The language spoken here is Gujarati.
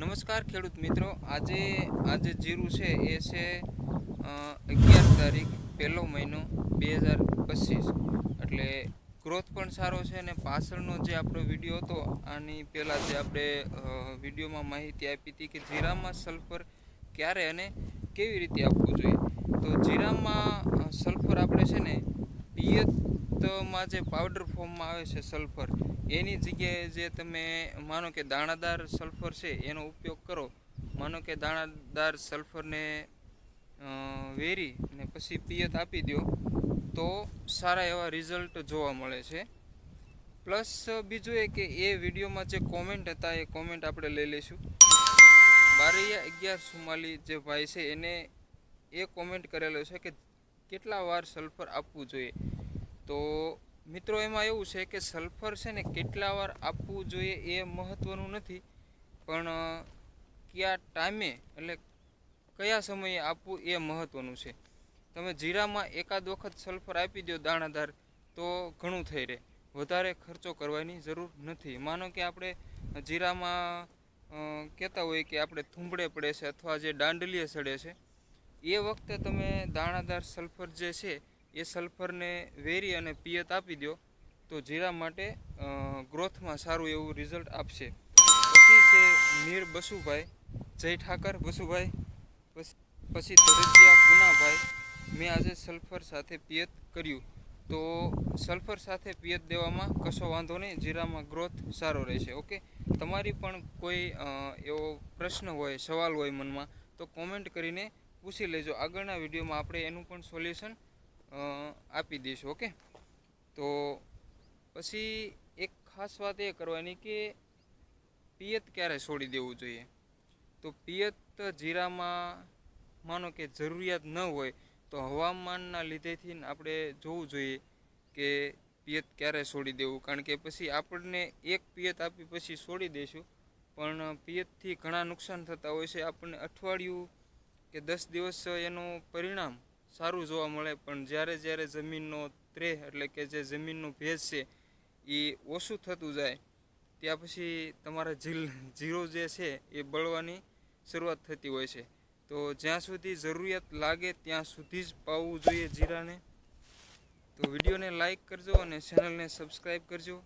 નમસ્કાર ખેડૂત મિત્રો. આજે આજે જીરું છે, એ છે અગિયાર તારીખ, પહેલો મહિનો બે હજાર પચીસ. એટલે ગ્રોથ પણ સારો છે અને પાછળનો જે આપણો વીડિયો હતો, આની પહેલાં જે આપણે વિડીયોમાં માહિતી આપી હતી કે જીરામાં સલ્ફર ક્યારે અને કેવી રીતે આપવું જોઈએ? તો જીરામાં સલ્ફર આપણે છે ને પિયતમાં જે પાવડર ફોર્મમાં આવે છે સલ્ફર એની જગ્યાએ જે તમે માનો કે દાણાદાર સલ્ફર છે, એનો ઉપયોગ કરો. માનો કે દાણાદાર સલ્ફરને વેરી ને પછી પિયત આપી દો, તો સારા એવા રિઝલ્ટ જોવા મળે છે. પ્લસ બીજું એ કે એ વિડીયોમાં જે કોમેન્ટ હતા, એ કોમેન્ટ આપણે લઈ લઈશું. બારૈયા અગિયાર સુમાલી જે ભાઈ છે, એને એ કોમેન્ટ કરેલો છે કે કેટલા વાર સલ્ફર આપવું જોઈએ? તો મિત્રો, એમાં એવું છે કે સલ્ફર છે ને કેટલા વાર આપવું જોઈએ એ મહત્ત્વનું નથી, પણ કયા ટાઈમે એટલે કયા સમયે આપવું એ મહત્ત્વનું છે. તમે જીરામાં એકાદ વખત સલ્ફર આપી દો દાણાદાર, તો ઘણું થઈ રહે. વધારે ખર્ચો કરવાની જરૂર નથી. માનો કે આપણે જીરામાં કહેતા હોય કે આપણે થૂંભડે પડે છે અથવા જે દાંડલીએ સડે છે, એ વખતે તમે દાણાદાર સલ્ફર જે છે એ સલ્ફરને વેરી અને પિયત આપી દો તો જીરા માટે ગ્રોથમાં સારું એવું રિઝલ્ટ આપશે. પછી છે મીર બસુભાઈ, જય ઠાકર બસુભાઈ. પછી તરજિયા પૂનાભાઈ. મેં આજે સલ્ફર સાથે પિયત કર્યું. તો સલ્ફર સાથે પિયત દેવામાં કશો વાંધો નહીં, જીરામાં ગ્રોથ સારો રહેશે, ઓકે? તમારી પણ કોઈ એવો પ્રશ્ન હોય, સવાલ હોય મનમાં, તો કોમેન્ટ કરીને પૂછી લેજો. આગળના વિડીયોમાં આપણે એનું પણ સોલ્યુશન આપી દઈશું, ઓકે? તો પછી એક ખાસ વાત એ કરવાની કે પિયત ક્યારે છોડી દેવું જોઈએ? તો પિયત જીરામાં માનો કે જરૂરિયાત ન હોય તો હવામાનના લીધેથી આપણે જોવું જોઈએ કે પિયત ક્યારે છોડી દેવું. કારણ કે પછી આપણને એક પિયત આપી પછી છોડી દઈશું. પણ પિયતથી ઘણા નુકસાન થતા હોય છે. આપણને અઠવાડિયું કે દસ દિવસ એનું પરિણામ સારું જોવા મળે, પણ જ્યારે જ્યારે જમીનનો ત્રેહ એટલે કે જે જમીનનો ભેજ છે, એ ઓછું થતું જાય, ત્યાં પછી તમારા જીલ જીરો જે છે, એ બળવાની શરૂઆત થતી હોય છે. તો જ્યાં સુધી જરૂરિયાત લાગે, ત્યાં સુધી જ પાવવું જોઈએ જીરાને. તો વિડીયોને લાઇક કરજો અને ચેનલને સબસ્ક્રાઈબ કરજો.